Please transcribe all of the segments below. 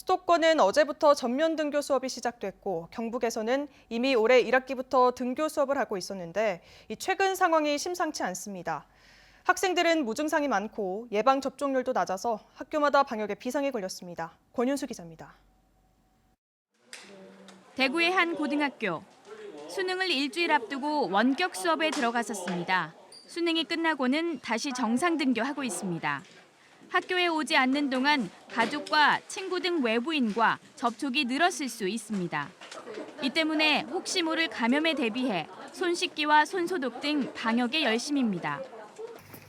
수도권은 어제부터 전면 등교 수업이 시작됐고 경북에서는 이미 올해 1학기부터 등교 수업을 하고 있었는데 이 최근 상황이 심상치 않습니다. 학생들은 무증상이 많고 예방 접종률도 낮아서 학교마다 방역에 비상이 걸렸습니다. 권윤수 기자입니다. 대구의 한 고등학교. 수능을 일주일 앞두고 원격 수업에 들어갔었습니다. 수능이 끝나고는 다시 정상 등교하고 있습니다. 학교에 오지 않는 동안 가족과 친구 등 외부인과 접촉이 늘었을 수 있습니다. 이 때문에 혹시 모를 감염에 대비해 손 씻기와 손 소독 등 방역에 열심입니다.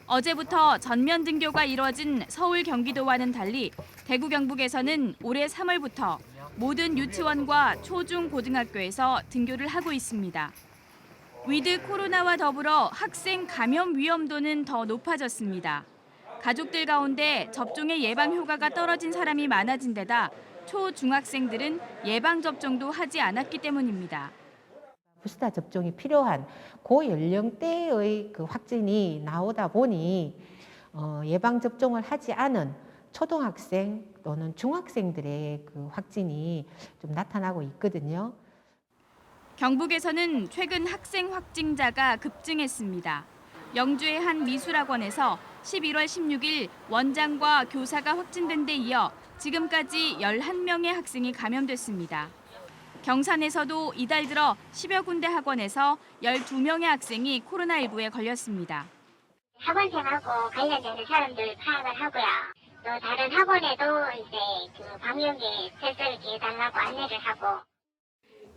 어제부터 전면 등교가 이뤄진 서울 경기도와는 달리 대구 경북에서는 올해 3월부터 모든 유치원과 초중 고등학교에서 등교를 하고 있습니다. 위드 코로나와 더불어 학생 감염 위험도는 더 높아졌습니다. 가족들 가운데 접종의 예방 효과가 떨어진 사람이 많아진 데다 초, 중학생들은 예방 접종도 하지 않았기 때문입니다. 부스터 접종이 필요한 고연령대의 그 확진이 나오다 보니 어, 예방 접종을 하지 않은 초등학생 또는 중학생들의 그 확진이 좀 나타나고 있거든요. 경북에서는 최근 학생 확진자가 급증했습니다. 영주의 한 미술학원에서 11월 16일 원장과 교사가 확진된 데 이어 지금까지 11명의 학생이 감염됐습니다. 경산에서도 이달 들어 10여 군데 학원에서 12명의 학생이 코로나19에 걸렸습니다. 학원생하고 관련되는 사람들 파악을 하고요. 또 다른 학원에도 이제 그 방역에 철저히 기해달라고 안내를 하고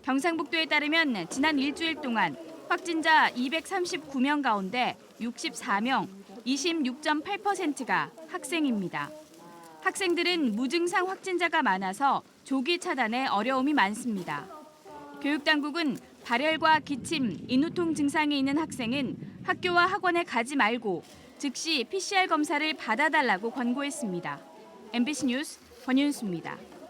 경상북도에 따르면 지난 일주일 동안 확진자 239명 가운데 64명, 26.8%가 학생입니다. 학생들은 무증상 확진자가 많아서 조기 차단에 어려움이 많습니다. 교육당국은 발열과 기침, 인후통 증상이 있는 학생은 학교와 학원에 가지 말고 즉시 PCR 검사를 받아달라고 권고했습니다. MBC 뉴스 권윤수입니다.